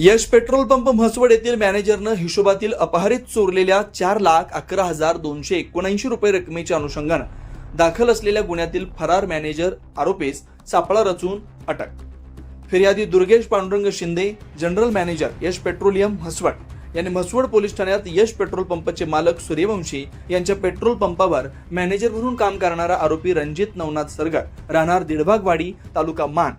यश petrol pump Mhaswad येथील मॅनेजरनं हिशोबातील अपहरित चोरलेल्या चार लाख अकरा हजार दोनशे एकोणऐंशी रुपये रकमेच्या अनुषंगानं दाखल असलेल्या गुन्ह्यातील फरार मॅनेजर आरोपीस सापळा रचून अटक. फिर्यादी Durgesh Pandurang Shinde general manager Yash petroleum Mhaswad यांनी म्हसवड पोलीस ठाण्यात यश पेट्रोल पंपचे मालक सूर्यवंशी यांच्या पेट्रोल पंपावर मॅनेजर म्हणून काम करणारा आरोपी रणजित नवनाथ सरगर राहणार दिडभागवाडी तालुका मान.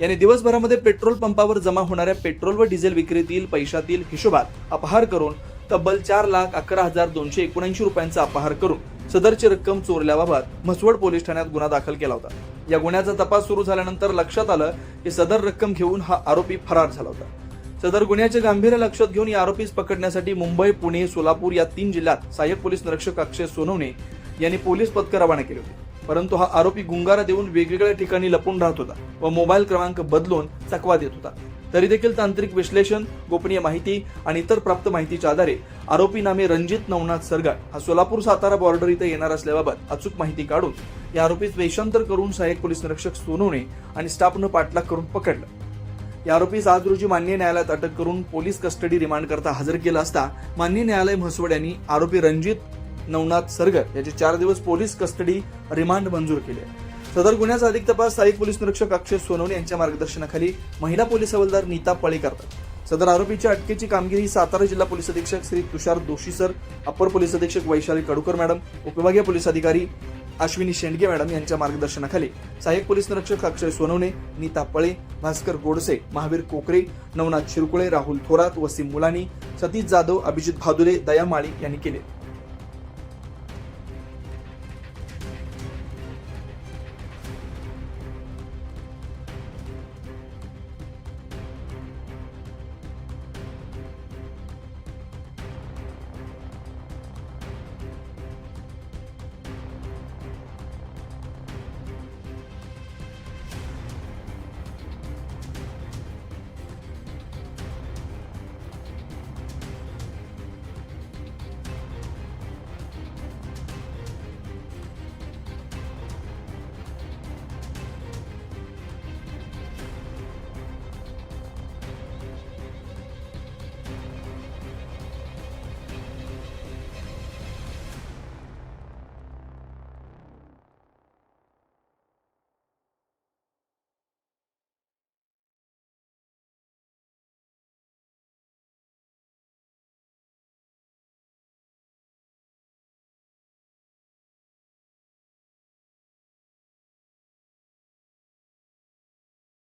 यांनी दिवसभरामध्ये पेट्रोल पंपावर जमा होणाऱ्या पेट्रोल व डिझेल विक्रीतील पैशातील हिशोबात अपहार करून तब्बल चार लाख अकरा हजार दोनशे एकोणऐंशी रुपयांचा अपहार करून सदरची रक्कम चोरल्याबाबत म्हसवड पोलीस ठाण्यात गुन्हा दाखल केला होता. या गुन्ह्याचा तपास सुरू झाल्यानंतर लक्षात आलं की सदर रक्कम घेऊन हा आरोपी फरार झाला होता. सदर गुन्ह्याचे गांभीर्य लक्षात घेऊन या आरोपीस पकडण्यासाठी मुंबई पुणे सोलापूर या तीन जिल्ह्यात सहाय्यक पोलीस निरीक्षक अक्षय सोनवणे यांनी पोलीस पथकं रवाना केली होती. परंतु हा आरोपी गुंगारा देऊन वेगवेगळ्या ठिकाणी लपून राहत होता व मोबाईल क्रमांक बदलून चकवा देत होता. तरी देखील तांत्रिक विश्लेषण गोपनीय माहिती आणि इतर प्राप्त माहितीच्या आधारे आरोपी नामे रणजित नवनाथ सरगाट हा सोलापूर सातारा बॉर्डर इथे येणार असल्याबाबत अचूक माहिती काढून या आरोपीस वेषांतर करून सहाय्यक पोलीस निरीक्षक सोनवणे आणि स्टाफनं पाठलाग करून पकडलं. या आरोपीस आज रोजी मान्य न्यायालयात अटक करून पोलीस कस्टडी रिमांड करता हजर केला असता मान्य न्यायालय म्हसवड यांनी आरोपी रणजित नवनाथ सरगर याचे चार दिवस पोलीस कस्टडी रिमांड मंजूर केले. सदर गुन्ह्याचा अधिक तपास सहाय्यक पोलीस निरीक्षक अक्षय सोनवणे यांच्या मार्गदर्शनाखाली महिला पोलीस हवालदार नीता पळे करतात. सदर आरोपीच्या अटकेची कामगिरी सातारा जिल्हा पोलीस अधीक्षक Shri Tushar Doshi sir upper police अधीक्षक वैशाली कडूकर मॅडम उपविभागीय पोलीस अधिकारी अश्विनी शेंडगे मॅडम यांच्या मार्गदर्शनाखाली सहाय्यक पोलीस निरीक्षक अक्षय सोनवणे नीता पळे भास्कर गोडसे महावीर कोकरे नवनाथ शिरकुळे राहुल थोरात वसीम मुलानी सतीश जाधव अभिजित भादुरे दया माळी यांनी केले.